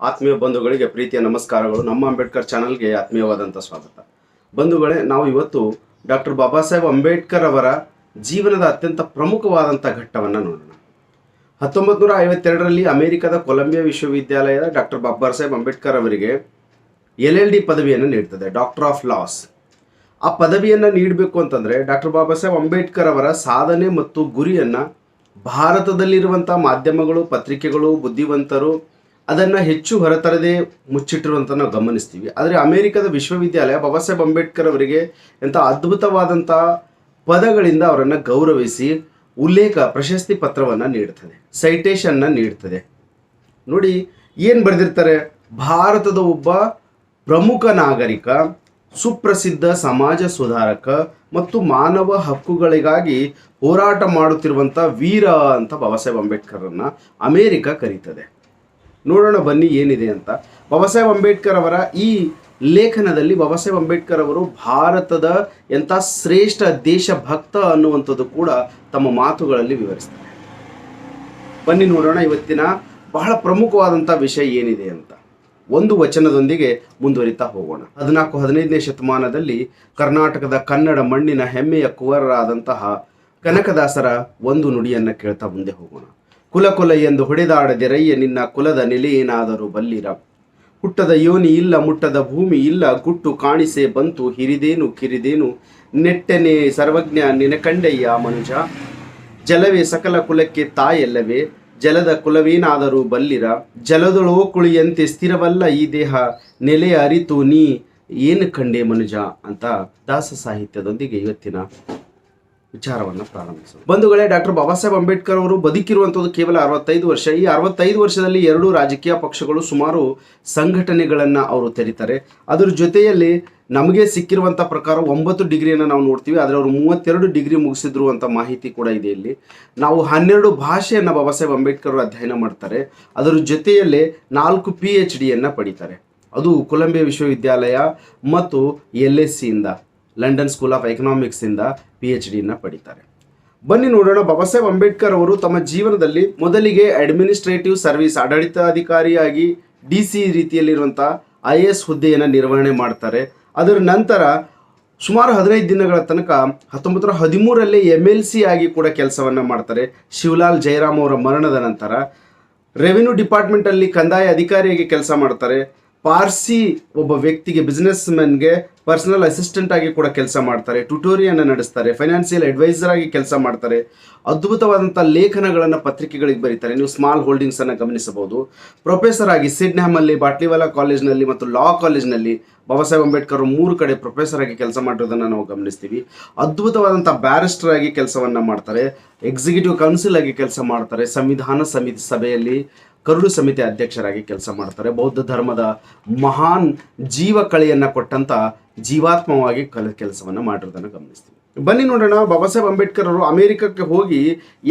ಆತ್ಮೀಯ ಬಂಧುಗಳಿಗೆ ಪ್ರೀತಿಯ ನಮಸ್ಕಾರಗಳು. ನಮ್ಮ ಅಂಬೇಡ್ಕರ್ ಚಾನಲ್ಗೆ ಆತ್ಮೀಯವಾದಂಥ ಸ್ವಾಗತ. ಬಂಧುಗಳೇ, ನಾವು ಇವತ್ತು ಡಾಕ್ಟರ್ ಬಾಬಾ ಸಾಹೇಬ್ ಅಂಬೇಡ್ಕರ್ ಅವರ ಜೀವನದ ಅತ್ಯಂತ ಪ್ರಮುಖವಾದಂಥ ಘಟ್ಟವನ್ನು ನೋಡೋಣ. ಹತ್ತೊಂಬತ್ತು ನೂರ ಐವತ್ತೆರಡರಲ್ಲಿ ಅಮೆರಿಕದ ಕೊಲಂಬಿಯಾ ವಿಶ್ವವಿದ್ಯಾಲಯದ ಡಾಕ್ಟರ್ ಬಾಬಾ ಸಾಹೇಬ್ ಅಂಬೇಡ್ಕರ್ ಅವರಿಗೆ ಎಲ್ ಎಲ್ ಡಿ ಪದವಿಯನ್ನು ನೀಡ್ತದೆ ಡಾಕ್ಟರ್ ಆಫ್ ಲಾಸ್ ಆ ಪದವಿಯನ್ನು ನೀಡಬೇಕು ಅಂತಂದರೆ ಡಾಕ್ಟರ್ ಬಾಬಾ ಸಾಹೇಬ್ ಅಂಬೇಡ್ಕರ್ ಅವರ ಸಾಧನೆ ಮತ್ತು ಗುರಿಯನ್ನು ಭಾರತದಲ್ಲಿರುವಂಥ ಮಾಧ್ಯಮಗಳು, ಪತ್ರಿಕೆಗಳು, ಬುದ್ಧಿವಂತರು ಅದನ್ನು ಹೆಚ್ಚು ಹೊರತರದೆ ಮುಚ್ಚಿಟ್ಟಿರುವಂಥ ನಾವು ಗಮನಿಸ್ತೀವಿ. ಆದರೆ ಅಮೆರಿಕದ ವಿಶ್ವವಿದ್ಯಾಲಯ ಬಾಬಾ ಸಾಹೇಬ್ ಅಂಬೇಡ್ಕರ್ ಅವರಿಗೆ ಎಂಥ ಅದ್ಭುತವಾದಂಥ ಪದಗಳಿಂದ ಅವರನ್ನು ಗೌರವಿಸಿ ಉಲ್ಲೇಖ, ಪ್ರಶಸ್ತಿ ಪತ್ರವನ್ನು ನೀಡ್ತದೆ ಸೈಟೇಷನ್ನ ನೀಡ್ತದೆ. ನೋಡಿ, ಏನು ಬರೆದಿರ್ತಾರೆ? ಭಾರತದ ಒಬ್ಬ ಪ್ರಮುಖ ನಾಗರಿಕ, ಸುಪ್ರಸಿದ್ಧ ಸಮಾಜ ಸುಧಾರಕ ಮತ್ತು ಮಾನವ ಹಕ್ಕುಗಳಿಗಾಗಿ ಹೋರಾಟ ಮಾಡುತ್ತಿರುವಂಥ ವೀರ ಅಂತ ಬಾಬಾ ಸಾಹೇಬ್ ಅಂಬೇಡ್ಕರನ್ನು ಅಮೇರಿಕ ಕರೀತದೆ. ನೋಡೋಣ ಬನ್ನಿ ಏನಿದೆ ಅಂತ. ಬಾಬಾ ಸಾಹೇಬ್ ಅಂಬೇಡ್ಕರ್ ಅವರ ಈ ಲೇಖನದಲ್ಲಿ ಬಾಬಾ ಸಾಹೇಬ್ ಅಂಬೇಡ್ಕರ್ ಅವರು ಭಾರತದ ಎಂಥ ಶ್ರೇಷ್ಠ ದೇಶಭಕ್ತ ಅನ್ನುವಂಥದ್ದು ಕೂಡ ತಮ್ಮ ಮಾತುಗಳಲ್ಲಿ ವಿವರಿಸ್ತಾರೆ. ಬನ್ನಿ ನೋಡೋಣ ಇವತ್ತಿನ ಬಹಳ ಪ್ರಮುಖವಾದಂಥ ವಿಷಯ ಏನಿದೆ ಅಂತ. ಒಂದು ವಚನದೊಂದಿಗೆ ಮುಂದುವರಿತಾ ಹೋಗೋಣ. ಹದಿನಾಲ್ಕು, ಹದಿನೈದನೇ ಶತಮಾನದಲ್ಲಿ ಕರ್ನಾಟಕದ ಕನ್ನಡ ಮಣ್ಣಿನ ಹೆಮ್ಮೆಯ ಕುವರರಾದಂತಹ ಕನಕದಾಸರ ಒಂದು ನುಡಿಯನ್ನು ಕೇಳ್ತಾ ಮುಂದೆ ಹೋಗೋಣ. ಕುಲ ಕುಲ ಎಂದು ಹೊಡೆದಾಡದಿರಯ್ಯ ನಿನ್ನ ಕುಲದ ನೆಲೆಯೇನಾದರೂ ಬಲ್ಲಿರ? ಹುಟ್ಟದ ಯೋನಿ ಇಲ್ಲ, ಮುಟ್ಟದ ಭೂಮಿ ಇಲ್ಲ, ಗುಟ್ಟು ಕಾಣಿಸೆ ಬಂತು, ಹಿರಿದೇನು ಕಿರಿದೇನು? ನೆಟ್ಟನೆ ಸರ್ವಜ್ಞ ನಿನಕಂಡಯ್ಯ ಮನುಜ. ಜಲವೇ ಸಕಲ ಕುಲಕ್ಕೆ ತಾಯಲ್ಲವೇ? ಜಲದ ಕುಲವೇನಾದರೂ ಬಲ್ಲಿರ? ಜಲದೊಳೋ ಕುಳಿಯಂತೆ ಸ್ಥಿರವಲ್ಲ ಈ ದೇಹ, ನೆಲೆ ಅರಿತು ನೀ ಏನು ಕಂಡೆ ಮನುಜ? ಅಂತ ದಾಸ ಸಾಹಿತ್ಯದೊಂದಿಗೆ ಇವತ್ತಿನ ವಿಚಾರವನ್ನು ಪ್ರಾರಂಭಿಸೋಣ. ಬಂಧುಗಳೇ, ಡಾಕ್ಟರ್ ಬಾಬಾ ಸಾಹೇಬ್ ಅಂಬೇಡ್ಕರ್ ಅವರು ಬದುಕಿರುವಂಥದ್ದು ಕೇವಲ ಅರವತ್ತೈದು ವರ್ಷ. ಈ ಅರವತ್ತೈದು ವರ್ಷದಲ್ಲಿ ಎರಡು ರಾಜಕೀಯ ಪಕ್ಷಗಳು ಸುಮಾರು ಸಂಘಟನೆಗಳನ್ನು ಅವರು ತೆರೀತಾರೆ. ಅದರ ಜೊತೆಯಲ್ಲಿ ನಮಗೆ ಸಿಕ್ಕಿರುವಂಥ ಪ್ರಕಾರ ಒಂಬತ್ತು ಡಿಗ್ರಿಯನ್ನು ನಾವು ನೋಡ್ತೀವಿ. ಆದರೆ ಅವರು ಮೂವತ್ತೆರಡು ಡಿಗ್ರಿ ಮುಗಿಸಿದ್ರು ಅಂತ ಮಾಹಿತಿ ಕೂಡ ಇದೆ ಇಲ್ಲಿ. ನಾವು ಹನ್ನೆರಡು ಭಾಷೆಯನ್ನು ಬಾಬಾ ಸಾಹೇಬ್ ಅಂಬೇಡ್ಕರ್ ಅವರು ಅಧ್ಯಯನ ಮಾಡ್ತಾರೆ. ಅದರ ಜೊತೆಯಲ್ಲೇ ನಾಲ್ಕು ಪಿ ಎಚ್ ಡಿಯನ್ನು ಪಡಿತಾರೆ. ಅದು ಕೊಲಂಬಿಯಾ ವಿಶ್ವವಿದ್ಯಾಲಯ ಮತ್ತು ಎಲ್ ಎಸ್ ಸಿಯಿಂದ ಲಂಡನ್ ಸ್ಕೂಲ್ ಆಫ್ ಎಕನಾಮಿಕ್ಸಿಂದ ಪಿ ಎಚ್ ಡಿಯನ್ನು ಪಡಿತಾರೆ. ಬನ್ನಿ ನೋಡೋಣ ಬಾಬಾ ಸಾಹೇಬ್ ಅಂಬೇಡ್ಕರ್ ಅವರು ತಮ್ಮ ಜೀವನದಲ್ಲಿ ಮೊದಲಿಗೆ ಅಡ್ಮಿನಿಸ್ಟ್ರೇಟಿವ್ ಸರ್ವಿಸ್ ಆಡಳಿತಾಧಿಕಾರಿಯಾಗಿ ಡಿ ಸಿ ರೀತಿಯಲ್ಲಿರುವಂಥ ಐ ಎ ಎಸ್ ಹುದ್ದೆಯನ್ನು ನಿರ್ವಹಣೆ ಮಾಡ್ತಾರೆ. ಅದರ ನಂತರ ಸುಮಾರು ಹದಿನೈದು ದಿನಗಳ ತನಕ ಹತ್ತೊಂಬತ್ತು ನೂರ ಹದಿಮೂರರಲ್ಲಿ ಎಂ ಎಲ್ ಸಿ ಆಗಿ ಕೂಡ ಕೆಲಸವನ್ನು ಮಾಡ್ತಾರೆ. ಶಿವಲಾಲ್ ಜಯರಾಮ್ ಅವರ ಮರಣದ ನಂತರ ರೆವಿನ್ಯೂ ಡಿಪಾರ್ಟ್ಮೆಂಟಲ್ಲಿ ಕಂದಾಯ ಅಧಿಕಾರಿಯಾಗಿ ಕೆಲಸ ಮಾಡ್ತಾರೆ. ಪಾರ್ಸಿ ಒಬ್ಬ ವ್ಯಕ್ತಿಗೆ ಬಿಸ್ನೆಸ್ ಮೆನ್ಗೆ ಪರ್ಸನಲ್ ಅಸಿಸ್ಟೆಂಟ್ ಆಗಿ ಕೂಡ ಕೆಲಸ ಮಾಡ್ತಾರೆ ಟ್ಯೂಟೋರಿಯನ್ನು ನಡೆಸ್ತಾರೆ ಫೈನಾನ್ಷಿಯಲ್ ಅಡ್ವೈಸರ್ ಆಗಿ ಕೆಲಸ ಮಾಡ್ತಾರೆ ಅದ್ಭುತವಾದಂಥ ಲೇಖನಗಳನ್ನು ಪತ್ರಿಕೆಗಳಿಗೆ ಬರೀತಾರೆ. ನೀವು ಸ್ಮಾಲ್ ಹೋಲ್ಡಿಂಗ್ಸ್ ಅನ್ನು ಗಮನಿಸಬಹುದು. ಪ್ರೊಫೆಸರ್ ಆಗಿ ಸಿಡ್ನ್ಯಾಮಲ್ಲಿ ಬಾಟ್ಲಿವಾಲಾ ಕಾಲೇಜ್ನಲ್ಲಿ ಮತ್ತು ಲಾ ಕಾಲೇಜ್ನಲ್ಲಿ ಬಾಬಾ ಸಾಹೇಬ್ ಅಂಬೇಡ್ಕರ್ ಮೂರು ಕಡೆ ಪ್ರೊಫೆಸರ್ ಆಗಿ ಕೆಲಸ ಮಾಡಿರೋದನ್ನು ನಾವು ಗಮನಿಸ್ತೀವಿ. ಅದ್ಭುತವಾದಂಥ ಬ್ಯಾರಿಸ್ಟರ್ ಆಗಿ ಕೆಲಸವನ್ನು ಮಾಡ್ತಾರೆ ಎಕ್ಸಿಕ್ಯೂಟಿವ್ ಕೌನ್ಸಿಲ್ ಆಗಿ ಕೆಲಸ ಮಾಡ್ತಾರೆ, ಸಂವಿಧಾನ ಸಮಿತಿ ಸಭೆಯಲ್ಲಿ ಕರುಡು ಸಮಿತಿ ಅಧ್ಯಕ್ಷರಾಗಿ ಕೆಲಸ ಮಾಡ್ತಾರೆ. ಬೌದ್ಧ ಧರ್ಮದ ಮಹಾನ್ ಜೀವ ಕಳೆಯನ್ನು ಕೊಟ್ಟಂತ ಜೀವಾತ್ಮವಾಗಿ ಕಲ ಕೆಲಸವನ್ನು ಮಾಡಿರೋದನ್ನು ಗಮನಿಸ್ತೀವಿ. ಬನ್ನಿ ನೋಡೋಣ ಬಾಬಾ ಸಾಹೇಬ್ ಅಂಬೇಡ್ಕರ್ ಅವರು ಅಮೆರಿಕಕ್ಕೆ ಹೋಗಿ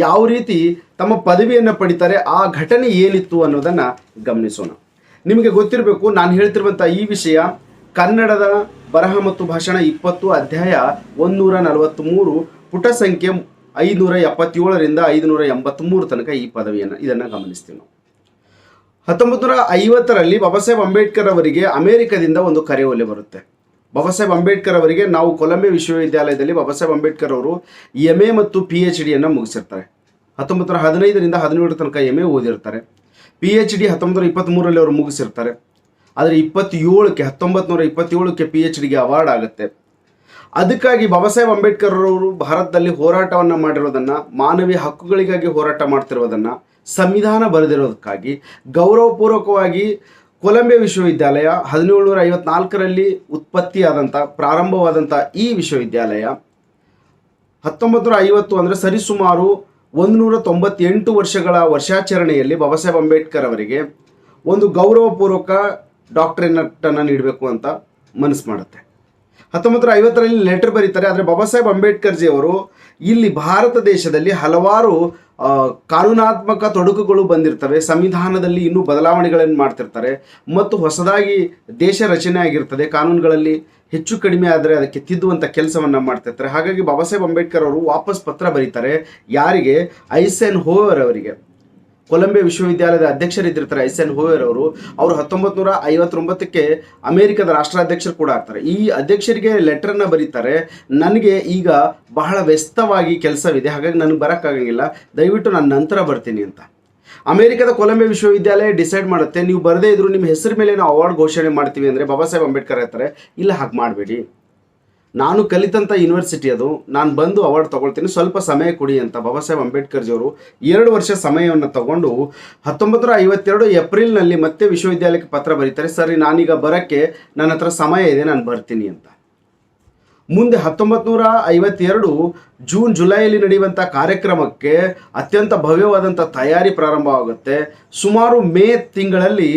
ಯಾವ ರೀತಿ ತಮ್ಮ ಪದವಿಯನ್ನು ಪಡಿತಾರೆ, ಆ ಘಟನೆ ಏನಿತ್ತು ಅನ್ನೋದನ್ನು ಗಮನಿಸೋಣ. ನಿಮಗೆ ಗೊತ್ತಿರಬೇಕು, ನಾನು ಹೇಳ್ತಿರುವಂಥ ಈ ವಿಷಯ, ಕನ್ನಡದ ಬರಹ ಮತ್ತು ಭಾಷಣ ಇಪ್ಪತ್ತು, ಅಧ್ಯಾಯ ಒಂದೂರ ನಲವತ್ತ್ಮೂರು ಪುಟ ಸಂಖ್ಯೆ ಐದುನೂರ ಎಪ್ಪತ್ತೇಳರಿಂದ ಐದುನೂರ ಎಂಬತ್ತ್ಮೂರು ತನಕ ಈ ಪದವಿಯನ್ನು, ಇದನ್ನು ಗಮನಿಸ್ತೀವಿ ನಾವು. ಹತ್ತೊಂಬತ್ತು ನೂರ ಐವತ್ತರಲ್ಲಿ ಬಾಬಾ ಸಾಹೇಬ್ ಅಂಬೇಡ್ಕರ್ ಅವರಿಗೆ ಅಮೆರಿಕದಿಂದ ಒಂದು ಕರೆಯೋಲೆ ಬರುತ್ತೆ. ಬಾಬಾ ಸಾಹೇಬ್ ಅಂಬೇಡ್ಕರ್ ಅವರಿಗೆ ನಾವು ಕೊಲಂಬೆ ವಿಶ್ವವಿದ್ಯಾಲಯದಲ್ಲಿ ಬಾಬಾ ಸಾಹೇಬ್ ಅಂಬೇಡ್ಕರ್ ಅವರು ಎಂ ಎ ಮತ್ತು ಪಿ ಎಚ್ ಡಿಯನ್ನು ಮುಗಿಸಿರ್ತಾರೆ. ಹತ್ತೊಂಬತ್ತು ನೂರ ಹದಿನೈದರಿಂದ ಹದಿನೇಳರ ತನಕ ಎಂ ಎ ಓದಿರ್ತಾರೆ. ಪಿ ಎಚ್ ಡಿ ಹತ್ತೊಂಬತ್ತು ನೂರ ಇಪ್ಪತ್ತ್ಮೂರರಲ್ಲಿ ಅವರು ಮುಗಿಸಿರ್ತಾರೆ. ಆದರೆ ಇಪ್ಪತ್ತೇಳಕ್ಕೆ ಹತ್ತೊಂಬತ್ತು ನೂರ ಇಪ್ಪತ್ತೇಳಕ್ಕೆ ಪಿ ಎಚ್ ಡಿಗೆ ಅವಾರ್ಡ್ ಆಗುತ್ತೆ. ಅದಕ್ಕಾಗಿ ಬಾಬಾ ಸಾಹೇಬ್ ಅಂಬೇಡ್ಕರ್ ಅವರು ಭಾರತದಲ್ಲಿ ಹೋರಾಟವನ್ನು ಮಾಡಿರೋದನ್ನು, ಮಾನವೀಯ ಹಕ್ಕುಗಳಿಗಾಗಿ ಹೋರಾಟ ಮಾಡ್ತಿರೋದನ್ನು ಸಂವಿಧಾನ ಬರೆದಿರೋದಕ್ಕಾಗಿ ಗೌರವಪೂರ್ವಕವಾಗಿ ಕೊಲಂಬಿಯಾ ವಿಶ್ವವಿದ್ಯಾಲಯ ಹದಿನೇಳುನೂರ ಐವತ್ನಾಲ್ಕರಲ್ಲಿ ಉತ್ಪತ್ತಿಯಾದಂಥ, ಪ್ರಾರಂಭವಾದಂಥ ಈ ವಿಶ್ವವಿದ್ಯಾಲಯ ಹತ್ತೊಂಬತ್ತು ನೂರ ಐವತ್ತು ಅಂದರೆ ಸರಿಸುಮಾರು ಒಂದು ತೊಂಬತ್ತೆಂಟು ವರ್ಷಗಳ ವರ್ಷಾಚರಣೆಯಲ್ಲಿ ಬಾಬಾ ಸಾಹೇಬ್ ಅಂಬೇಡ್ಕರ್ ಅವರಿಗೆ ಒಂದು ಗೌರವಪೂರ್ವಕ ಡಾಕ್ಟ್ರೇನಟನ್ನು ನೀಡಬೇಕು ಅಂತ ಮನಸ್ಸು ಮಾಡುತ್ತೆ. ಹತ್ತೊಂಬತ್ತು ನೂರ ಐವತ್ತರಲ್ಲಿ ಲೆಟರ್ ಬರೀತಾರೆ, ಆದರೆ ಬಾಬಾ ಸಾಹೇಬ್ ಅಂಬೇಡ್ಕರ್ ಜಿ ಅವರು ಇಲ್ಲಿ ಭಾರತ ದೇಶದಲ್ಲಿ ಹಲವಾರು ಕಾನೂನಾತ್ಮಕ ತೊಡಕುಗಳು ಬಂದಿರ್ತವೆ, ಸಂವಿಧಾನದಲ್ಲಿ ಇನ್ನೂ ಬದಲಾವಣೆಗಳನ್ನು ಮಾಡ್ತಿರ್ತಾರೆ, ಮತ್ತು ಹೊಸದಾಗಿ ದೇಶ ರಚನೆ ಆಗಿರ್ತದೆ, ಕಾನೂನುಗಳಲ್ಲಿ ಹೆಚ್ಚು ಕಡಿಮೆ ಆದರೆ ಅದಕ್ಕೆ ತಿದ್ದುವಂಥ ಕೆಲಸವನ್ನು ಮಾಡ್ತಿರ್ತಾರೆ. ಹಾಗಾಗಿ ಬಾಬಾ ಸಾಹೇಬ್ ಅಂಬೇಡ್ಕರ್ ಅವರು ವಾಪಸ್ ಪತ್ರ ಬರೀತಾರೆ, ಯಾರಿಗೆ? ಐಸೆನ್ ಹೋವರ್ ಅವರಿಗೆ. ಕೊಲಂಬಿಯಾ ವಿಶ್ವವಿದ್ಯಾಲಯದ ಅಧ್ಯಕ್ಷರಿದ್ದಿರ್ತಾರೆ ಎಸ್ ಎನ್ ಹೋಯರ್ ಅವರು. ಅವರು ಹತ್ತೊಂಬತ್ತು ನೂರ ಐವತ್ತೊಂಬತ್ತಕ್ಕೆ ಅಮೆರಿಕದ ರಾಷ್ಟ್ರಾಧ್ಯಕ್ಷರು ಕೂಡ ಆಗ್ತಾರೆ. ಈ ಅಧ್ಯಕ್ಷರಿಗೆ ಲೆಟರ್ನ ಬರೀತಾರೆ. ನನಗೆ ಈಗ ಬಹಳ ವ್ಯಸ್ತವಾಗಿ ಕೆಲಸವಿದೆ. ಹಾಗಾಗಿ ನನಗೆ ಬರೋಕ್ಕಾಗಂಗಿಲ್ಲ. ದಯವಿಟ್ಟು ನಾನು ನಂತರ ಬರ್ತೀನಿ ಅಂತ. ಅಮೆರಿಕದ ಕೊಲಂಬಿಯಾ ವಿಶ್ವವಿದ್ಯಾಲಯ ಡಿಸೈಡ್ ಮಾಡುತ್ತೆ. ನೀವು ಬರದೇ ಇದ್ರು ನಿಮ್ಮ ಹೆಸರು ಮೇಲೆ ನಾವು ಅವಾರ್ಡ್ ಘೋಷಣೆ ಮಾಡ್ತೀವಿ ಅಂದರೆ ಬಾಬಾ ಸಾಹೇಬ್ ಅಂಬೇಡ್ಕರ್ ಹೇಳ್ತಾರೆ. ಇಲ್ಲ, ಹಾಗೆ ಮಾಡಬೇಡಿ. ನಾನು ಕಲಿತಂಥ ಯೂನಿವರ್ಸಿಟಿ ಅದು, ನಾನು ಬಂದು ಅವಾರ್ಡ್ ತೊಗೊಳ್ತೀನಿ, ಸ್ವಲ್ಪ ಸಮಯ ಕೊಡಿ ಅಂತ ಬಾಬಾ ಸಾಹೇಬ್ ಅಂಬೇಡ್ಕರ್ಜಿಯವರು ಎರಡು ವರ್ಷ ಸಮಯವನ್ನು ತಗೊಂಡು ಹತ್ತೊಂಬತ್ತು ನೂರ ಐವತ್ತೆರಡು ಏಪ್ರಿಲ್ನಲ್ಲಿ ಮತ್ತೆ ವಿಶ್ವವಿದ್ಯಾಲಯಕ್ಕೆ ಪತ್ರ ಬರೀತಾರೆ. ಸರಿ, ನಾನೀಗ ಬರೋಕ್ಕೆ ನನ್ನ ಹತ್ರ ಸಮಯ ಇದೆ, ನಾನು ಬರ್ತೀನಿ ಅಂತ. ಮುಂದೆ ಹತ್ತೊಂಬತ್ತು ನೂರ ಐವತ್ತೆರಡು ಜೂನ್, ಜುಲೈಯಲ್ಲಿ ನಡೆಯುವಂಥ ಕಾರ್ಯಕ್ರಮಕ್ಕೆ ಅತ್ಯಂತ ಭವ್ಯವಾದಂಥ ತಯಾರಿ ಪ್ರಾರಂಭವಾಗುತ್ತೆ ಸುಮಾರು ಮೇ ತಿಂಗಳಲ್ಲಿ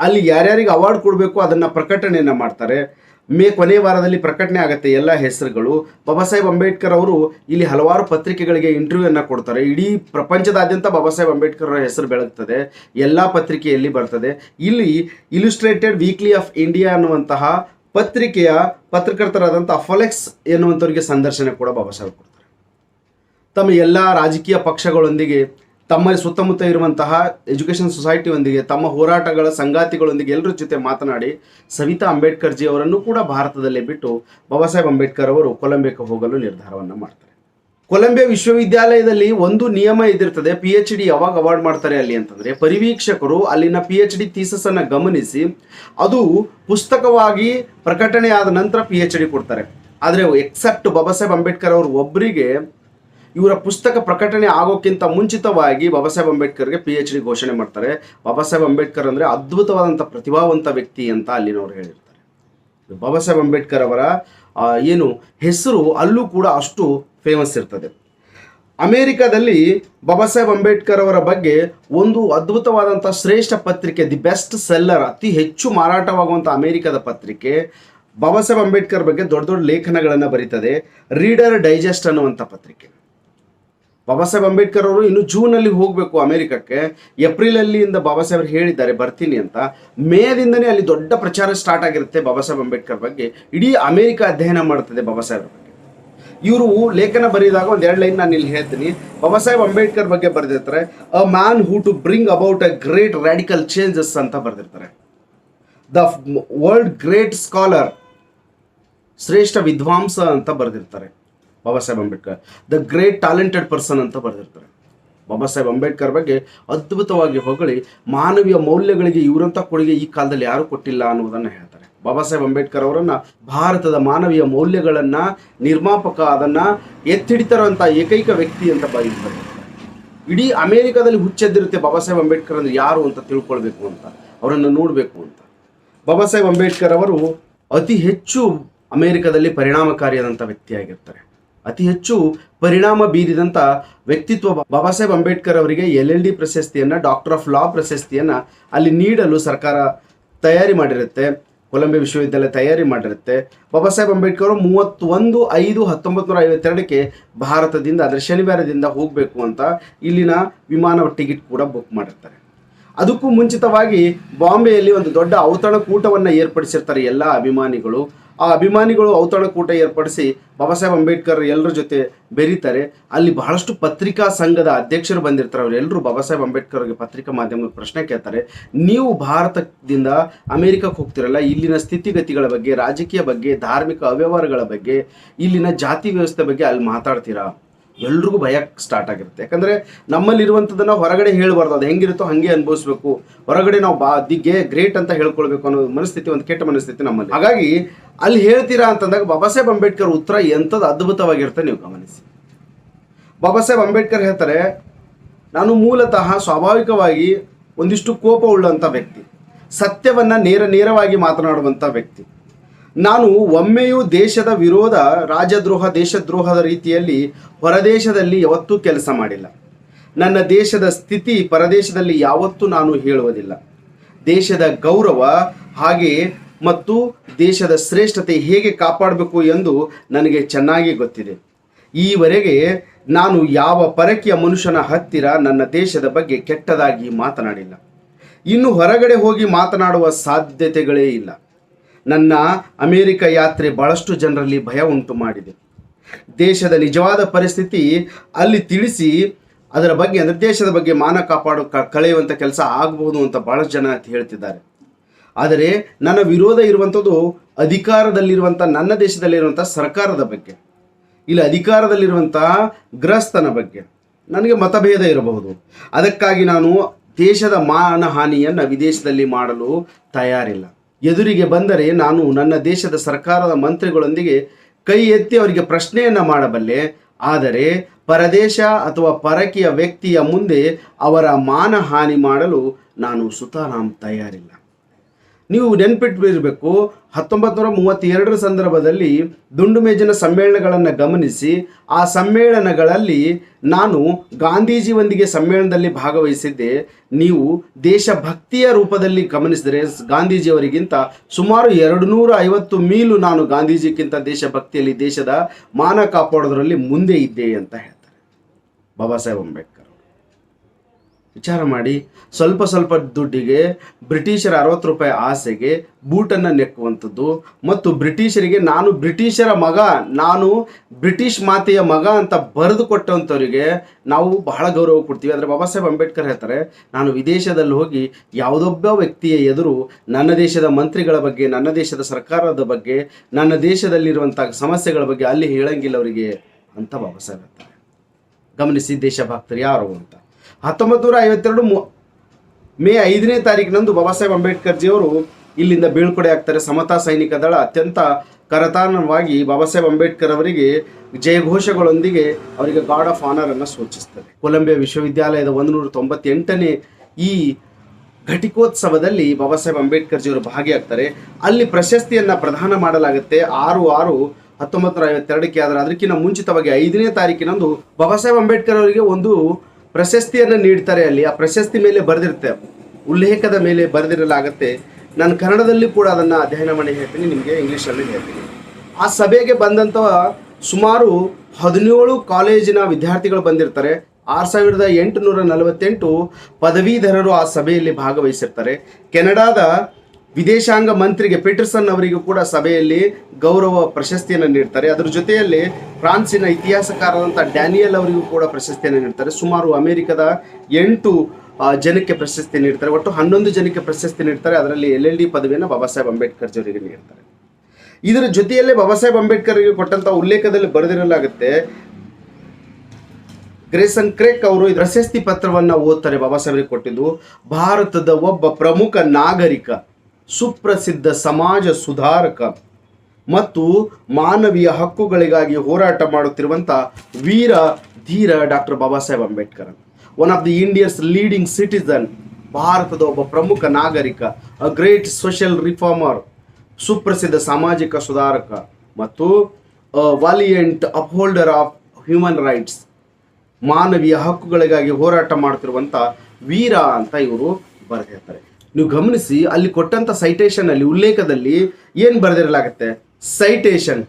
ಅಲ್ಲಿ ಯಾರ್ಯಾರಿಗೆ ಅವಾರ್ಡ್ ಕೊಡಬೇಕು ಅದನ್ನು ಪ್ರಕಟಣೆಯನ್ನು ಮಾಡ್ತಾರೆ. ಮೇ ಕೊನೆ ವಾರದಲ್ಲಿ ಪ್ರಕಟಣೆ ಆಗುತ್ತೆ ಎಲ್ಲ ಹೆಸರುಗಳು. ಬಾಬಾ ಸಾಹೇಬ್ ಅಂಬೇಡ್ಕರ್ ಅವರು ಇಲ್ಲಿ ಹಲವಾರು ಪತ್ರಿಕೆಗಳಿಗೆ ಇಂಟರ್ವ್ಯೂವನ್ನು ಕೊಡ್ತಾರೆ. ಇಡೀ ಪ್ರಪಂಚದಾದ್ಯಂತ ಬಾಬಾ ಸಾಹೇಬ್ ಅಂಬೇಡ್ಕರ್ ಅವರ ಹೆಸರು ಬೆಳಗ್ತದೆ. ಎಲ್ಲ ಪತ್ರಿಕೆಯಲ್ಲಿ ಬರ್ತದೆ. ಇಲ್ಲಿ ಇಲುಸ್ಟ್ರೇಟೆಡ್ ವೀಕ್ಲಿ ಆಫ್ ಇಂಡಿಯಾ ಅನ್ನುವಂತಹ ಪತ್ರಿಕೆಯ ಪತ್ರಕರ್ತರಾದಂಥ ಫಲೆಕ್ಸ್ ಎನ್ನುವಂಥವ್ರಿಗೆ ಸಂದರ್ಶನ ಕೂಡ ಬಾಬಾ ಸಾಹೇಬ್ ಕೊಡ್ತಾರೆ. ತಮ್ಮ ಎಲ್ಲ ರಾಜಕೀಯ ಪಕ್ಷಗಳೊಂದಿಗೆ ತಮ್ಮ ಸುತ್ತಮುತ್ತ ಇರುವಂತಹ ಎಜುಕೇಷನ್ ಸೊಸೈಟಿಯೊಂದಿಗೆ, ತಮ್ಮ ಹೋರಾಟಗಳ ಸಂಗಾತಿಗಳೊಂದಿಗೆ ಎಲ್ಲರ ಜೊತೆ ಮಾತನಾಡಿ ಸವಿತಾ ಅಂಬೇಡ್ಕರ್ ಜಿ ಅವರನ್ನು ಕೂಡ ಭಾರತದಲ್ಲೇ ಬಿಟ್ಟು ಬಾಬಾ ಸಾಹೇಬ್ ಅಂಬೇಡ್ಕರ್ ಅವರು ಕೊಲಂಬಿಯಾಕ್ಕೆ ಹೋಗಲು ನಿರ್ಧಾರವನ್ನು ಮಾಡ್ತಾರೆ. ಕೊಲಂಬಿಯಾ ವಿಶ್ವವಿದ್ಯಾಲಯದಲ್ಲಿ ಒಂದು ನಿಯಮ ಇದ್ದಿರ್ತದೆ ಪಿ ಎಚ್ ಡಿ ಯಾವಾಗ ಅವಾರ್ಡ್ ಮಾಡ್ತಾರೆ ಅಲ್ಲಿ ಅಂತಂದ್ರೆ, ಪರಿವೀಕ್ಷಕರು ಅಲ್ಲಿನ ಪಿ ಎಚ್ ಡಿ ಥೀಸಸ್ ಅನ್ನ ಗಮನಿಸಿ ಅದು ಪುಸ್ತಕವಾಗಿ ಪ್ರಕಟಣೆ ಆದ ನಂತರ ಪಿ ಎಚ್ ಡಿ ಕೊಡ್ತಾರೆ. ಆದರೆ ಎಕ್ಸೆಪ್ಟ್ ಬಾಬಾ ಸಾಹೇಬ್ ಅಂಬೇಡ್ಕರ್ ಅವರು ಒಬ್ಬರಿಗೆ ಇವರ ಪುಸ್ತಕ ಪ್ರಕಟಣೆ ಆಗೋಕ್ಕಿಂತ ಮುಂಚಿತವಾಗಿ ಬಾಬಾ ಸಾಹೇಬ್ ಅಂಬೇಡ್ಕರ್ಗೆ ಪಿ ಎಚ್ ಡಿ ಘೋಷಣೆ ಮಾಡ್ತಾರೆ. ಬಾಬಾ ಸಾಹೇಬ್ ಅಂಬೇಡ್ಕರ್ ಅಂದರೆ ಅದ್ಭುತವಾದಂಥ ಪ್ರತಿಭಾವಂತ ವ್ಯಕ್ತಿ ಅಂತ ಅಲ್ಲಿನವರು ಹೇಳಿರ್ತಾರೆ. ಬಾಬಾ ಸಾಹೇಬ್ ಅಂಬೇಡ್ಕರ್ ಅವರ ಏನು ಹೆಸರು ಅಲ್ಲೂ ಕೂಡ ಅಷ್ಟು ಫೇಮಸ್ ಇರ್ತದೆ. ಅಮೇರಿಕಾದಲ್ಲಿ ಬಾಬಾ ಸಾಹೇಬ್ ಅಂಬೇಡ್ಕರ್ ಅವರ ಬಗ್ಗೆ ಒಂದು ಅದ್ಭುತವಾದಂಥ ಶ್ರೇಷ್ಠ ಪತ್ರಿಕೆ, ದಿ ಬೆಸ್ಟ್ ಸೆಲ್ಲರ್, ಅತಿ ಹೆಚ್ಚು ಮಾರಾಟವಾಗುವಂಥ ಅಮೇರಿಕಾದ ಪತ್ರಿಕೆ. ಬಾಬಾ ಸಾಹೇಬ್ ಅಂಬೇಡ್ಕರ್ ಬಗ್ಗೆ ದೊಡ್ಡ ದೊಡ್ಡ ಲೇಖನಗಳನ್ನು ಬರೀತದೆ. ರೀಡರ್ ಡೈಜೆಸ್ಟ್ ಅನ್ನುವಂಥ ಪತ್ರಿಕೆ. ಬಾಬಾ ಸಾಹೇಬ್ ಅಂಬೇಡ್ಕರ್ ಅವರು ಇನ್ನು ಜೂನಲ್ಲಿ ಹೋಗಬೇಕು ಅಮೆರಿಕಕ್ಕೆ. ಏಪ್ರಿಲಲ್ಲಿ ಇಂದ ಬಾಬಾ ಸಾಹೇಬ್ ಹೇಳಿದ್ದಾರೆ, ಬರ್ತೀನಿ ಅಂತ. ಮೇದಿಂದನೇ ಅಲ್ಲಿ ದೊಡ್ಡ ಪ್ರಚಾರ ಸ್ಟಾರ್ಟ್ ಆಗಿರುತ್ತೆ ಬಾಬಾ ಸಾಹೇಬ್ ಅಂಬೇಡ್ಕರ್ ಬಗ್ಗೆ. ಇಡೀ ಅಮೆರಿಕ ಅಧ್ಯಯನ ಮಾಡ್ತದೆ ಬಾಬಾ ಸಾಹೇಬ್ ಬಗ್ಗೆ. ಇವರು ಲೇಖನ ಬರೆದಾಗ ಒಂದು ಎರಡು ಲೈನ್ ನಾನು ಇಲ್ಲಿ ಹೇಳ್ತೀನಿ. ಬಾಬಾ ಸಾಹೇಬ್ ಅಂಬೇಡ್ಕರ್ ಬಗ್ಗೆ ಬರೆದಿರ್ತಾರೆ a man who to bring about a great radical changes ಅಂತ ಬರೆದಿರ್ತಾರೆ. ದ ವರ್ಲ್ಡ್ ಗ್ರೇಟ್ ಸ್ಕಾಲರ್ ಶ್ರೇಷ್ಠ ವಿದ್ವಾಂಸ ಅಂತ ಬರೆದಿರ್ತಾರೆ. Baba Saheb Ambedkar the great talented person ಅಂತ ಬರೆದಿರ್ತಾರೆ. ಬಾಬಾ ಸಾಹೇಬ್ ಅಂಬೇಡ್ಕರ್ ಬಗ್ಗೆ ಅದ್ಭುತವಾಗಿ ಹೊಗಳಿ ಮಾನವೀಯ ಮೌಲ್ಯಗಳಿಗೆ ಇವರಂಥ ಕೊಡುಗೆ ಈ ಕಾಲದಲ್ಲಿ ಯಾರು ಕೊಟ್ಟಿಲ್ಲ ಅನ್ನೋದನ್ನು ಹೇಳ್ತಾರೆ. ಬಾಬಾ ಸಾಹೇಬ್ ಅಂಬೇಡ್ಕರ್ ಅವರನ್ನು ಭಾರತದ ಮಾನವೀಯ ಮೌಲ್ಯಗಳನ್ನ, ನಿರ್ಮಾಪಕ ಅದನ್ನ ಎತ್ತಿಡಿತಾರಂತ ಏಕೈಕ ವ್ಯಕ್ತಿ ಅಂತ ಬರೆದಿರ್ತಾರೆ. ಇಡೀ ಅಮೇರಿಕಾದಲ್ಲಿ ಹುಚ್ಚೆದ್ದಿರುತ್ತೆ ಬಾಬಾ ಸಾಹೇಬ್ ಅಂಬೇಡ್ಕರ್ ಅಂದ್ರೆ ಯಾರು ಅಂತ ತಿಳ್ಕೊಳ್ಬೇಕು ಅಂತ, ಅವರನ್ನು ನೋಡಬೇಕು ಅಂತ. ಬಾಬಾ ಸಾಹೇಬ್ ಅಂಬೇಡ್ಕರ್ ಅವರು ಅತಿ ಹೆಚ್ಚು ಅಮೇರಿಕಾದಲ್ಲಿ ಪರಿಣಾಮಕಾರಿಯಾದಂಥ ವ್ಯಕ್ತಿಯಾಗಿರ್ತಾರೆ. ಅತಿ ಹೆಚ್ಚು ಪರಿಣಾಮ ಬೀರಿದಂಥ ವ್ಯಕ್ತಿತ್ವ ಬಾಬಾ ಸಾಹೇಬ್ ಅಂಬೇಡ್ಕರ್ ಅವರಿಗೆ ಎಲ್ ಎಲ್ ಡಿ ಪ್ರಶಸ್ತಿಯನ್ನು ಡಾಕ್ಟರ್ ಆಫ್ ಲಾ ಪ್ರಶಸ್ತಿಯನ್ನು ಅಲ್ಲಿ ನೀಡಲು ಸರ್ಕಾರ ತಯಾರಿ ಮಾಡಿರುತ್ತೆ. ಕೊಲಂಬಿಯಾ ವಿಶ್ವವಿದ್ಯಾಲಯ ತಯಾರಿ ಮಾಡಿರುತ್ತೆ. ಬಾಬಾ ಸಾಹೇಬ್ ಅಂಬೇಡ್ಕರ್ ಮೂವತ್ತೊಂದು ಐದು ಹತ್ತೊಂಬತ್ತು ನೂರ ಐವತ್ತೆರಡಕ್ಕೆ ಭಾರತದಿಂದ ಅಂದರೆ ಶನಿವಾರದಿಂದ ಹೋಗಬೇಕು ಅಂತ ಇಲ್ಲಿನ ವಿಮಾನ ಟಿಕೆಟ್ ಕೂಡ ಬುಕ್ ಮಾಡಿರ್ತಾರೆ. ಅದಕ್ಕೂ ಮುಂಚಿತವಾಗಿ ಬಾಂಬೆಯಲ್ಲಿ ಒಂದು ದೊಡ್ಡ ಔತಣಕೂಟವನ್ನು ಏರ್ಪಡಿಸಿರ್ತಾರೆ ಎಲ್ಲ ಅಭಿಮಾನಿಗಳು. ಆ ಅಭಿಮಾನಿಗಳು ಔತಣಕೂಟ ಏರ್ಪಡಿಸಿ ಬಾಬಾ ಸಾಹೇಬ್ ಅಂಬೇಡ್ಕರ್ ಎಲ್ಲರ ಜೊತೆ ಬೆರೀತಾರೆ. ಅಲ್ಲಿ ಬಹಳಷ್ಟು ಪತ್ರಿಕಾ ಸಂಘದ ಅಧ್ಯಕ್ಷರು ಬಂದಿರ್ತಾರೆ. ಅವರೆಲ್ಲರೂ ಬಾಬಾ ಸಾಹೇಬ್ ಅಂಬೇಡ್ಕರ್ಗೆ ಪತ್ರಿಕಾ ಮಾಧ್ಯಮದ ಪ್ರಶ್ನೆ ಕೇಳ್ತಾರೆ. ನೀವು ಭಾರತದಿಂದ ಅಮೆರಿಕಕ್ಕೆ ಹೋಗ್ತಿರಲ್ಲ, ಇಲ್ಲಿನ ಸ್ಥಿತಿಗತಿಗಳ ಬಗ್ಗೆ, ರಾಜಕೀಯ ಬಗ್ಗೆ, ಧಾರ್ಮಿಕ ಅವ್ಯವಹಾರಗಳ ಬಗ್ಗೆ, ಇಲ್ಲಿನ ಜಾತಿ ವ್ಯವಸ್ಥೆ ಬಗ್ಗೆ ಅಲ್ಲಿ ಮಾತಾಡ್ತೀರಾ? ಎಲ್ರಿಗೂ ಭಯ ಸ್ಟಾರ್ಟ್ ಆಗಿರುತ್ತೆ. ಯಾಕಂದ್ರೆ ನಮ್ಮಲ್ಲಿರುವಂಥದ್ದನ್ನು ಹೊರಗಡೆ ಹೇಳಬಾರ್ದು. ಅದು ಹೆಂಗಿರುತ್ತೋ ಹಂಗೆ ಅನುಭವಿಸ್ಬೇಕು. ಹೊರಗಡೆ ನಾವು ಬಾ ದಿಗ್ಗೆ ಗ್ರೇಟ್ ಅಂತ ಹೇಳ್ಕೊಳ್ಬೇಕು ಅನ್ನೋ ಮನಸ್ಥಿತಿ, ಒಂದು ಕೆಟ್ಟ ಮನಸ್ಥಿತಿ ನಮ್ಮಲ್ಲಿ. ಹಾಗಾಗಿ ಅಲ್ಲಿ ಹೇಳ್ತೀರಾ ಅಂತಂದಾಗ ಬಾಬಾ ಸಾಹೇಬ್ ಅಂಬೇಡ್ಕರ್ ಉತ್ತರ ಎಂಥದ್ದು ಅದ್ಭುತವಾಗಿರುತ್ತೆ ನೀವು ಗಮನಿಸಿ. ಬಾಬಾ ಸಾಹೇಬ್ ಅಂಬೇಡ್ಕರ್ ಹೇಳ್ತಾರೆ, ನಾನು ಮೂಲತಃ ಸ್ವಾಭಾವಿಕವಾಗಿ ಒಂದಿಷ್ಟು ಕೋಪ ಉಳ್ಳಂಥ ವ್ಯಕ್ತಿ. ಸತ್ಯವನ್ನು ನೇರ, ನೇರವಾಗಿ ಮಾತನಾಡುವಂಥ ವ್ಯಕ್ತಿ. ನಾನು ಒಮ್ಮೆಯೂ ದೇಶದ ವಿರೋಧ, ರಾಜದ್ರೋಹ, ದೇಶದ್ರೋಹದ ರೀತಿಯಲ್ಲಿ ಹೊರದೇಶದಲ್ಲಿ ಯಾವತ್ತೂ ಕೆಲಸ ಮಾಡಿಲ್ಲ. ನನ್ನ ದೇಶದ ಸ್ಥಿತಿ ಪರದೇಶದಲ್ಲಿ ಯಾವತ್ತೂ ನಾನು ಹೇಳುವುದಿಲ್ಲ. ದೇಶದ ಗೌರವ ಹಾಗೆ ಮತ್ತು ದೇಶದ ಶ್ರೇಷ್ಠತೆ ಹೇಗೆ ಕಾಪಾಡಬೇಕು ಎಂದು ನನಗೆ ಚೆನ್ನಾಗಿ ಗೊತ್ತಿದೆ. ಈವರೆಗೆ ನಾನು ಯಾವ ಪರಕೀಯ ಮನುಷ್ಯನ ಹತ್ತಿರ ನನ್ನ ದೇಶದ ಬಗ್ಗೆ ಕೆಟ್ಟದಾಗಿ ಮಾತನಾಡಿಲ್ಲ. ಇನ್ನು ಹೊರಗಡೆ ಹೋಗಿ ಮಾತನಾಡುವ ಸಾಧ್ಯತೆಗಳೇ ಇಲ್ಲ. ನನ್ನ ಅಮೇರಿಕ ಯಾತ್ರೆ ಬಹಳಷ್ಟು ಜನರಲ್ಲಿ ಭಯ ಉಂಟು ಮಾಡಿದೆ. ದೇಶದ ನಿಜವಾದ ಪರಿಸ್ಥಿತಿ ಅಲ್ಲಿ ತಿಳಿಸಿ ಅದರ ಬಗ್ಗೆ, ಅಂದರೆ ದೇಶದ ಬಗ್ಗೆ ಮಾನ ಕಾಪಾಡು ಕಳೆಯುವಂಥ ಕೆಲಸ ಆಗಬಹುದು ಅಂತ ಭಾಳಷ್ಟು ಜನ ಹೇಳ್ತಿದ್ದಾರೆ. ಆದರೆ ನನ್ನ ವಿರೋಧ ಇರುವಂಥದ್ದು ಅಧಿಕಾರದಲ್ಲಿರುವಂಥ, ನನ್ನ ದೇಶದಲ್ಲಿರುವಂಥ ಸರ್ಕಾರದ ಬಗ್ಗೆ. ಇಲ್ಲಿ, ಅಧಿಕಾರದಲ್ಲಿರುವಂಥ ಗೃಹಸ್ಥನ ಬಗ್ಗೆ. ನನಗೆ ಮತಭೇದ ಇರಬಹುದು. ಅದಕ್ಕಾಗಿ ನಾನು ದೇಶದ ಮಾನಹಾನಿಯನ್ನು ವಿದೇಶದಲ್ಲಿ ಮಾಡಲು ತಯಾರಿಲ್ಲ. ಎದುರಿಗೆ ಬಂದರೆ ನಾನು ನನ್ನ ದೇಶದ ಸರ್ಕಾರದ ಮಂತ್ರಿಗಳೊಂದಿಗೆ ಕೈ ಎತ್ತಿ ಅವರಿಗೆ ಪ್ರಶ್ನೆಯನ್ನು ಮಾಡಬಲ್ಲೆ. ಆದರೆ ಪರದೇಶ ಅಥವಾ ಪರಕೀಯ ವ್ಯಕ್ತಿಯ ಮುಂದೆ ಅವರ ಮಾನಹಾನಿ ಮಾಡಲು ನಾನು ಸುತಾರಾಮ್ ತಯಾರಿಲ್ಲ. ನೀವು ನೆನ್ಪಿಟ್ಟಿರಬೇಕು ಹತ್ತೊಂಬತ್ತು ನೂರ ಮೂವತ್ತೆರಡರ ಸಂದರ್ಭದಲ್ಲಿ ದುಂಡು ಮೇಜಿನ ಸಮ್ಮೇಳನಗಳನ್ನು ಗಮನಿಸಿ, ಆ ಸಮ್ಮೇಳನಗಳಲ್ಲಿ ನಾನು ಗಾಂಧೀಜಿಯೊಂದಿಗೆ ಸಮ್ಮೇಳನದಲ್ಲಿ ಭಾಗವಹಿಸಿದ್ದೆ. ನೀವು ದೇಶಭಕ್ತಿಯ ರೂಪದಲ್ಲಿ ಗಮನಿಸಿದರೆ ಗಾಂಧೀಜಿಯವರಿಗಿಂತ ಸುಮಾರು ಎರಡು ನೂರ ಐವತ್ತು ಮೀಲು ನಾನು ಗಾಂಧೀಜಿಗಿಂತ ದೇಶಭಕ್ತಿಯಲ್ಲಿ ದೇಶದ ಮಾನ ಕಾಪಾಡೋದರಲ್ಲಿ ಮುಂದೆ ಇದ್ದೆ ಅಂತ ಹೇಳ್ತಾರೆ. ಬಾಬಾ ಸಾಹೇಬ್ ಅಂಬೇಡ್ಕರ್. ವಿಚಾರ ಮಾಡಿ ಸ್ವಲ್ಪ ಸ್ವಲ್ಪ ದುಡ್ಡಿಗೆ ಬ್ರಿಟಿಷರ ಅರವತ್ತು ರೂಪಾಯಿ ಆಸೆಗೆ ಬೂಟನ್ನು ನೆಕ್ಕುವಂಥದ್ದು ಮತ್ತು ಬ್ರಿಟಿಷರಿಗೆ ನಾನು ಬ್ರಿಟಿಷರ ಮಗ, ನಾನು ಬ್ರಿಟಿಷ್ ಮಾತೆಯ ಮಗ ಅಂತ ಬರೆದು ಕೊಟ್ಟಂಥವರಿಗೆ ನಾವು ಬಹಳ ಗೌರವ ಕೊಡ್ತೀವಿ. ಆದರೆ ಬಾಬಾ ಸಾಹೇಬ್ ಅಂಬೇಡ್ಕರ್ ಹೇಳ್ತಾರೆ, ನಾನು ವಿದೇಶದಲ್ಲಿ ಹೋಗಿ ಯಾವುದೊಬ್ಬ ವ್ಯಕ್ತಿಯ ಎದುರು ನನ್ನ ದೇಶದ ಮಂತ್ರಿಗಳ ಬಗ್ಗೆ, ನನ್ನ ದೇಶದ ಸರ್ಕಾರದ ಬಗ್ಗೆ, ನನ್ನ ದೇಶದಲ್ಲಿರುವಂಥ ಸಮಸ್ಯೆಗಳ ಬಗ್ಗೆ ಅಲ್ಲಿ ಹೇಳಂಗಿಲ್ಲ ಅವರಿಗೆ ಅಂತ ಬಾಬಾ ಸಾಹೇಬ್ ಹೇಳ್ತಾರೆ. ಗಮನಿಸಿ ದೇಶಭಕ್ತರು ಯಾರು ಅಂತ. ಹತ್ತೊಂಬತ್ತು ನೂರ ಐವತ್ತೆರಡು ಮು ಐದನೇ ತಾರೀಕಿನಂದು ಬಾಬಾ ಸಾಹೇಬ್ ಅಂಬೇಡ್ಕರ್ ಜಿಯವರು ಇಲ್ಲಿಂದ ಬೀಳ್ಕೊಡೆ ಆಗ್ತಾರೆ. ಸಮತಾ ಸೈನಿಕ ದಳ ಅತ್ಯಂತ ಕರತಾನವಾಗಿ ಬಾಬಾ ಸಾಹೇಬ್ ಅಂಬೇಡ್ಕರ್ ಅವರಿಗೆ ಜಯಘೋಷಗಳೊಂದಿಗೆ ಅವರಿಗೆ ಗಾರ್ಡ್ ಆಫ್ ಆನರ್ ಅನ್ನು ಸೂಚಿಸ್ತದೆ. ಕೊಲಂಬಿಯಾ ವಿಶ್ವವಿದ್ಯಾಲಯದ ಒಂದು ತೊಂಬತ್ತೆಂಟನೇ ಈ ಘಟಿಕೋತ್ಸವದಲ್ಲಿ ಬಾಬಾ ಸಾಹೇಬ್ ಅಂಬೇಡ್ಕರ್ ಜಿಯವರು ಭಾಗಿಯಾಗ್ತಾರೆ. ಅಲ್ಲಿ ಪ್ರಶಸ್ತಿಯನ್ನು ಪ್ರದಾನ ಮಾಡಲಾಗುತ್ತೆ. ಆರು ಆರು ಹತ್ತೊಂಬತ್ತು ನೂರ ಐವತ್ತೆರಡಕ್ಕೆ ಆದರೆ ಅದಕ್ಕಿಂತ ಮುಂಚಿತವಾಗಿ ಐದನೇ ತಾರೀಕಿನಂದು ಬಾಬಾ ಸಾಹೇಬ್ ಅಂಬೇಡ್ಕರ್ ಅವರಿಗೆ ಒಂದು ಪ್ರಶಸ್ತಿಯನ್ನು ನೀಡ್ತಾರೆ ಅಲ್ಲಿ. ಆ ಪ್ರಶಸ್ತಿ ಮೇಲೆ ಬರೆದಿರುತ್ತೆ. ಉಲ್ಲೇಖದ ಮೇಲೆ ಬರೆದಿರಲಾಗತ್ತೆ. ನಾನು ಕನ್ನಡದಲ್ಲಿ ಕೂಡ ಅದನ್ನು ಅಧ್ಯಯನ ಮಾಡಿ ಹೇಳ್ತೀನಿ, ನಿಮಗೆ ಇಂಗ್ಲೀಷಲ್ಲಿ ಹೇಳ್ತೀನಿ. ಆ ಸಭೆಗೆ ಬಂದಂಥ ಸುಮಾರು ಹದಿನೇಳು ಕಾಲೇಜಿನ ವಿದ್ಯಾರ್ಥಿಗಳು ಬಂದಿರ್ತಾರೆ. ಆರು ಸಾವಿರದ ಎಂಟುನೂರ ನಲವತ್ತೆಂಟು ಪದವೀಧರರು ಆ ಸಭೆಯಲ್ಲಿ ಭಾಗವಹಿಸಿರ್ತಾರೆ. ಕೆನಡಾದ ವಿದೇಶಾಂಗ ಮಂತ್ರಿಗೆ ಪೀಟರ್ಸನ್ ಅವರಿಗೂ ಕೂಡ ಸಭೆಯಲ್ಲಿ ಗೌರವ ಪ್ರಶಸ್ತಿಯನ್ನು ನೀಡ್ತಾರೆ. ಅದರ ಜೊತೆಯಲ್ಲಿ ಫ್ರಾನ್ಸಿನ ಇತಿಹಾಸಕಾರರಂಥ ಡ್ಯಾನಿಯಲ್ ಅವರಿಗೂ ಕೂಡ ಪ್ರಶಸ್ತಿಯನ್ನು ನೀಡ್ತಾರೆ. ಸುಮಾರು ಅಮೆರಿಕದ ಎಂಟು ಜನಕ್ಕೆ ಪ್ರಶಸ್ತಿ ನೀಡ್ತಾರೆ. ಒಟ್ಟು ಹನ್ನೊಂದು ಜನಕ್ಕೆ ಪ್ರಶಸ್ತಿ ನೀಡ್ತಾರೆ. ಅದರಲ್ಲಿ ಎಲ್ ಎಲ್ ಡಿ ಪದವಿಯನ್ನು ಬಾಬಾ ಸಾಹೇಬ್ ಅಂಬೇಡ್ಕರ್ ಅವರಿಗೆ ನೀಡ್ತಾರೆ. ಇದರ ಜೊತೆಯಲ್ಲೇ ಬಾಬಾ ಸಾಹೇಬ್ ಅಂಬೇಡ್ಕರ್ಗೆ ಕೊಟ್ಟಂತ ಉಲ್ಲೇಖದಲ್ಲಿ ಬರೆದಿರಲಾಗುತ್ತೆ, ಗ್ರೇಸನ್ ಕ್ರೇಕ್ ಅವರು ಪ್ರಶಸ್ತಿ ಪತ್ರವನ್ನ ಓದ್ತಾರೆ ಬಾಬಾ ಸಾಹೇಬರಿಗೆ ಕೊಟ್ಟಿದ್ದು, ಭಾರತದ ಒಬ್ಬ ಪ್ರಮುಖ ನಾಗರಿಕ. ಸುಪ್ರಸಿದ್ಧ ಸಮಾಜ ಸುಧಾರಕ ಮತ್ತು ಮಾನವೀಯ ಹಕ್ಕುಗಳಿಗಾಗಿ ಹೋರಾಟ ಮಾಡುತ್ತಿರುವಂಥ ವೀರ, ಧೀರ doctor Baba Saheb Ambedkar. One of the Indians leading citizen ಭಾರತದ ಒಬ್ಬ ಪ್ರಮುಖ ನಾಗರಿಕ ಅ ಗ್ರೇಟ್ ಸೋಷಿಯಲ್ ರಿಫಾರ್ಮರ್ ಸುಪ್ರಸಿದ್ಧ ಸಾಮಾಜಿಕ ಸುಧಾರಕ ಮತ್ತು valiant upholder of human rights ಮಾನವೀಯ ಹಕ್ಕುಗಳಿಗಾಗಿ ಹೋರಾಟ ಮಾಡ್ತಿರುವಂಥ ವೀರ ಅಂತ ಇವರು ಬರೆದಿರ್ತಾರೆ. ನೀವು ಗಮನಿಸಿ, ಅಲ್ಲಿ ಕೊಟ್ಟಂಥ ಸೈಟೇಷನ್ ಅಲ್ಲಿ, ಉಲ್ಲೇಖದಲ್ಲಿ ಏನು ಬರೆದಿರಲಾಗುತ್ತೆ? Citation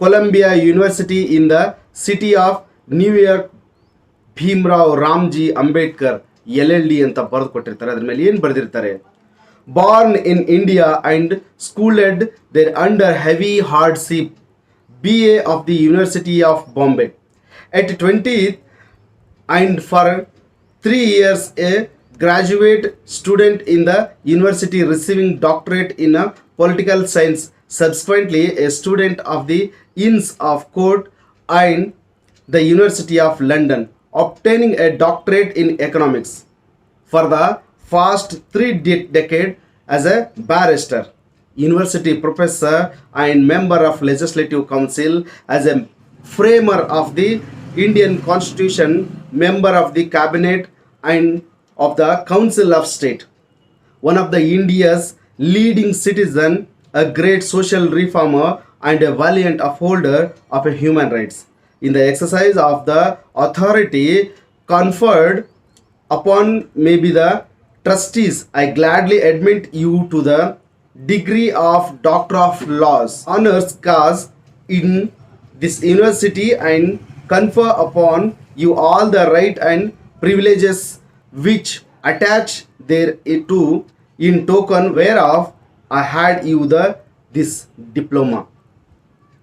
Columbia university in the city of New York Bhimrao Ramji Ambedkar L L D ಅಂತ ಬರೆದು ಕೊಟ್ಟಿರ್ತಾರೆ ಅದ್ರ ಮೇಲೆ ಏನು ಬರೆದಿರ್ತಾರೆ? Born in India and schooled there under heavy hardship B A of the university of Bombay at twenty and for three years a graduate student in the university receiving doctorate in a political science. Subsequently a student of the inns of court and the university of london obtaining a doctorate in economics for the past three de- decade as a barrister. University professor and member of legislative council as a framer of the indian constitution member of the cabinet and of the council of state one of the india's leading citizen a great social reformer and a valiant upholder of human rights. In the exercise of the authority conferred upon maybe the trustees i gladly admit you to the degree of doctor of laws honors cause in this university and confer upon you all the right and privileges which attach thereto in token whereof i had you the this diploma.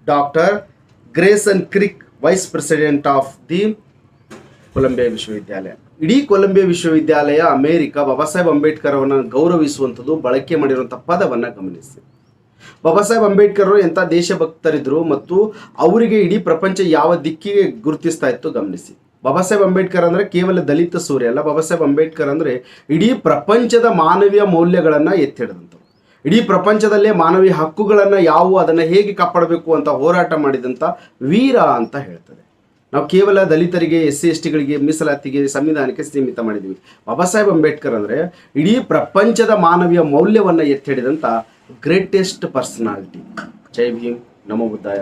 Dr. Grayson Crick, Vice President of the Columbia ವಿಶ್ವವಿದ್ಯಾಲಯ ಇಡೀ Colombia ವಿಶ್ವವಿದ್ಯಾಲಯ America ಬಾಬಾ ಸಾಹೇಬ್ ಅಂಬೇಡ್ಕರ್ ಅವರನ್ನು ಗೌರವಿಸುವಂಥದ್ದು ಬಳಕೆ ಮಾಡಿರುವಂಥ ಪದವನ್ನು ಗಮನಿಸಿ. ಬಾಬಾ ಸಾಹೇಬ್ ಅಂಬೇಡ್ಕರ್ ಅವರು ಎಂಥ ದೇಶಭಕ್ತರಿದ್ರು ಮತ್ತು ಅವರಿಗೆ ಇಡೀ ಪ್ರಪಂಚ ಯಾವ ದಿಕ್ಕಿಗೆ ಗುರುತಿಸ್ತಾ ಇತ್ತು ಗಮನಿಸಿ. ಬಾಬಾ ಸಾಹೇಬ್ ಅಂಬೇಡ್ಕರ್ ಅಂದ್ರೆ ಕೇವಲ ದಲಿತ ಸೂರ್ಯ ಅಲ್ಲ. ಬಾಬಾ ಸಾಹೇಬ್ ಅಂಬೇಡ್ಕರ್ ಅಂದ್ರೆ ಇಡೀ ಪ್ರಪಂಚದ ಮಾನವೀಯ ಮೌಲ್ಯಗಳನ್ನು ಎತ್ತಿ ಹಿಡಿದಂಥವ್ರು ಇಡೀ ಪ್ರಪಂಚದಲ್ಲೇ ಮಾನವೀಯ ಹಕ್ಕುಗಳನ್ನು ಯಾವುವು ಅದನ್ನು ಹೇಗೆ ಕಾಪಾಡಬೇಕು ಅಂತ ಹೋರಾಟ ಮಾಡಿದಂಥ ವೀರ ಅಂತ ಹೇಳ್ತದೆ ನಾವು ಕೇವಲ ದಲಿತರಿಗೆ, ಎಸ್ ಸಿ, ಎಸ್ ಟಿಗಳಿಗೆ, ಮೀಸಲಾತಿಗೆ, ಸಂವಿಧಾನಕ್ಕೆ ಸೀಮಿತ ಮಾಡಿದ್ದೀವಿ. ಬಾಬಾ ಸಾಹೇಬ್ ಅಂಬೇಡ್ಕರ್ ಅಂದರೆ ಇಡೀ ಪ್ರಪಂಚದ ಮಾನವೀಯ ಮೌಲ್ಯವನ್ನು ಎತ್ತಿ ಹಿಡಿದಂಥ ಗ್ರೇಟೆಸ್ಟ್ ಪರ್ಸನಾಲಿಟಿ ಜೈ ಭೀಮ್, ನಮೋ ಬುದ್ಧಾಯ.